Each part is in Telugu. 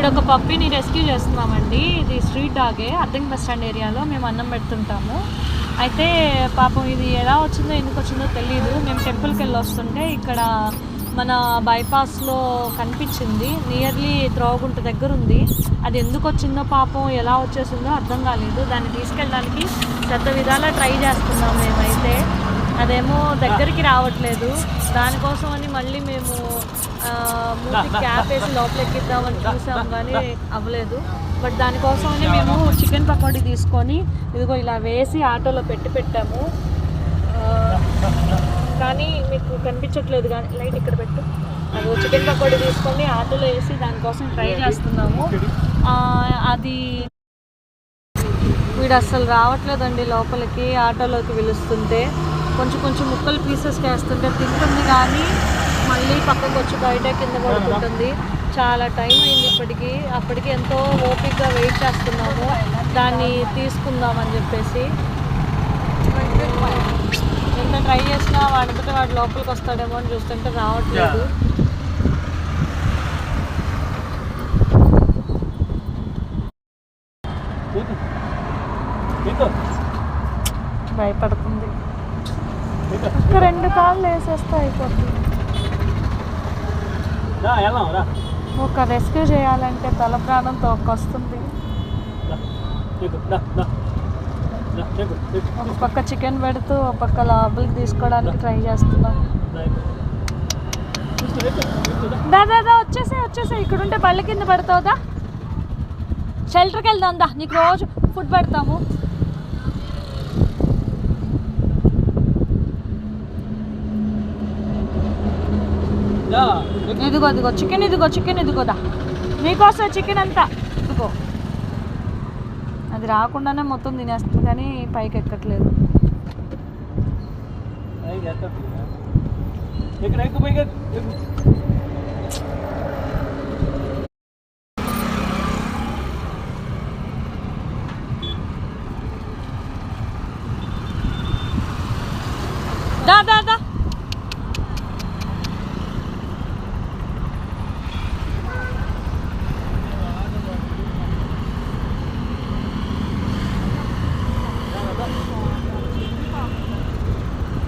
ఇప్పుడు ఒక పప్పిని రెస్క్యూ చేస్తున్నామండి. ఇది స్ట్రీట్ డాగే అర్థం బస్ స్టాండ్ ఏరియాలో మేము అన్నం పెడుతుంటాము. అయితే పాపం ఇది ఎలా వచ్చిందో ఎందుకు వచ్చిందో తెలియదు మేము టెంపుల్కి వెళ్ళి వస్తుంటే ఇక్కడ మన బైపాస్లో కనిపించింది. నియర్లీ త్రోగుంట దగ్గర ఉంది అది ఎందుకు వచ్చిందో పాపం ఎలా వచ్చేసిందో అర్థం కాలేదు. దాన్ని తీసుకెళ్ళడానికి పెద్ద విధాలా ట్రై చేస్తున్నాం మేమైతే. అదేమో దగ్గరికి రావట్లేదు. దానికోసం అని మళ్ళీ మేము క్యాప్ వేసి లోపల ఎక్కిద్దామని చూసాం కానీ అవ్వలేదు. బట్ దానికోసం అని మేము చికెన్ పకోడీ తీసుకొని ఇదిగో ఇలా వేసి ఆటోలో పెట్టి పెట్టాము. కానీ మీకు కనిపించట్లేదు కానీ లైట్ ఇక్కడ పెట్టు. అదో చికెన్ పకోడీ తీసుకొని ఆటోలో వేసి దానికోసం ట్రై చేస్తున్నాము. అది వీడు అస్సలు రావట్లేదండి లోపలికి ఆటోలోకి పిలుస్తుంటే. కొంచెం కొంచెం ముక్కలు పీసెస్ వేస్తుంటే తింటుంది కానీ మళ్ళీ పక్కకు వచ్చి బయట కింద పడుకుంటుంది. చాలా టైం అయింది ఇప్పటికి. అప్పటికి ఎంతో ఓపిక్గా వెయిట్ చేస్తున్నాము. దాన్ని తీసుకుందామని చెప్పేసి. ఎంత ట్రై చేసినా వాడితో వాడు లోపలికి వస్తాడేమో అని చూస్తుంటే రావట్లేదు. భయపడుతుంది. రెండు కాళ్ళు వేసేస్తే అయిపోతుంది ఒక రెస్క్యూ చేయాలంటే తల ప్రాణం తోకొస్తుంది ఒక పక్క చికెన్ పెడుతూ ఒక పక్క లోపలికి తీసుకోవడానికి ట్రై చేస్తున్నాం. రా ఎక్కు చూస్తూ ఎక్కు ఎక్కు రా దా దా దా వచ్చేసే వచ్చేసే ఇక్కడ ఉంటే బళ్ళ కింద పడతావుదా షెల్టర్కి వెళ్దాం దా. నీకు రోజు ఫుడ్ పెడతాము. ఇదిగో ఇదిగో చికెన్ ఇదిగో చికెన్ ఇదిగోదా నీకోసం చికెన్ అంతా. ఇదిగో. అది రాకుండానే మొత్తం తినేస్తుంది కానీ పైకి ఎక్కట్లేదు. ఎక్కడ ఇక్కడ పైకి ఎక్కు ఎక్కు దా దా దా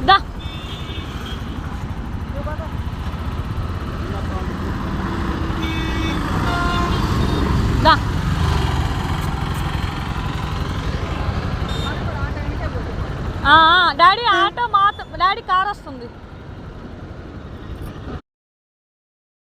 దా దా ఆ, ఆ, డాడీ ఆటో మాత్రం డాడీ కార్ వస్తుంది.